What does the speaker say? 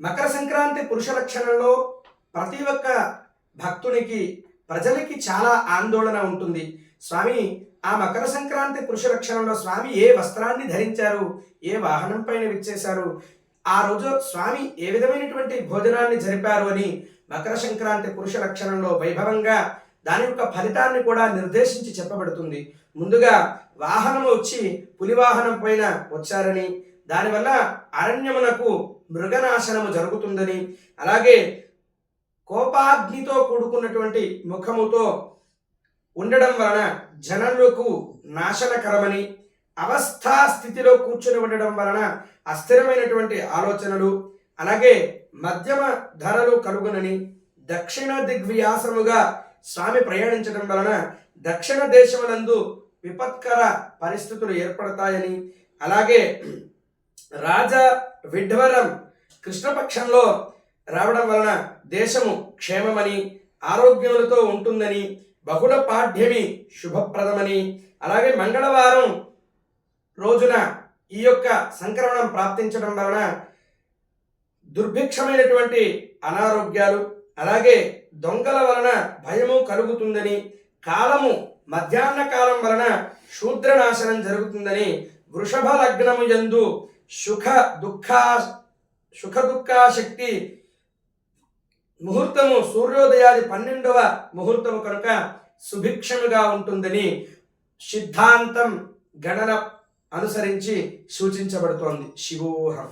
మకర సంక్రాంతి పురుష లక్షణంలో ప్రతి ఒక్క భక్తునికి ప్రజలకి చాలా ఆందోళన ఉంటుంది. స్వామి ఆ మకర సంక్రాంతి పురుష లక్షణంలో స్వామి ఏ వస్త్రాన్ని ధరించారు? ఏ వాహనం పైన విచ్చేశారు? ఆ రోజు స్వామి ఏ విధమైనటువంటి భోజనాన్ని జరిపారు అని మకర సంక్రాంతి పురుష లక్షణంలో వైభవంగా దాని యొక్క ఫలితాన్ని కూడా నిర్దేశించి చెప్పబడుతుంది. ముందుగా వాహనం వచ్చి పులి వాహనం పైన వచ్చారని దానివల్ల అరణ్యమునకు మృగనాశనము జరుగుతుందని అలాగే కోపాగ్నితో కూడుకున్నటువంటి ముఖముతో ఉండడం వలన జనులకు నాశనకరమని అవస్థా స్థితిలో కూర్చుని ఉండడం వలన అస్థిరమైనటువంటి ఆలోచనలు అలాగే మధ్యమ ధరలు కలుగునని దక్షిణ దిగ్వ్యాసముగా స్వామి ప్రయాణించడం వలన దక్షిణ దేశములందు విపత్కర పరిస్థితులు ఏర్పడతాయని అలాగే రాజ విడ్వరం కృష్ణపక్షంలో రావడం వలన దేశము క్షేమమని ఆరోగ్యములతో ఉంటుందని బహుళ పాఠ్యమి శుభప్రదమని అలాగే మంగళవారం రోజున ఈ యొక్క సంక్రమణం ప్రాప్తించడం వలన దుర్భిక్షమైనటువంటి అనారోగ్యాలు అలాగే దొంగల వలన భయము కలుగుతుందని కాలము మధ్యాహ్న కాలం వలన శూద్రనాశనం జరుగుతుందని వృషభ లగ్నము యందు సుఖ దుఃఖ సుఖ దుఃఖాశక్తి ముహూర్తము సూర్యోదయాది పన్నెండవ ముహూర్తము కనుక సుభిక్షముగా ఉంటుందని సిద్ధాంతం గణన అనుసరించి సూచించబడుతోంది. శివోహం.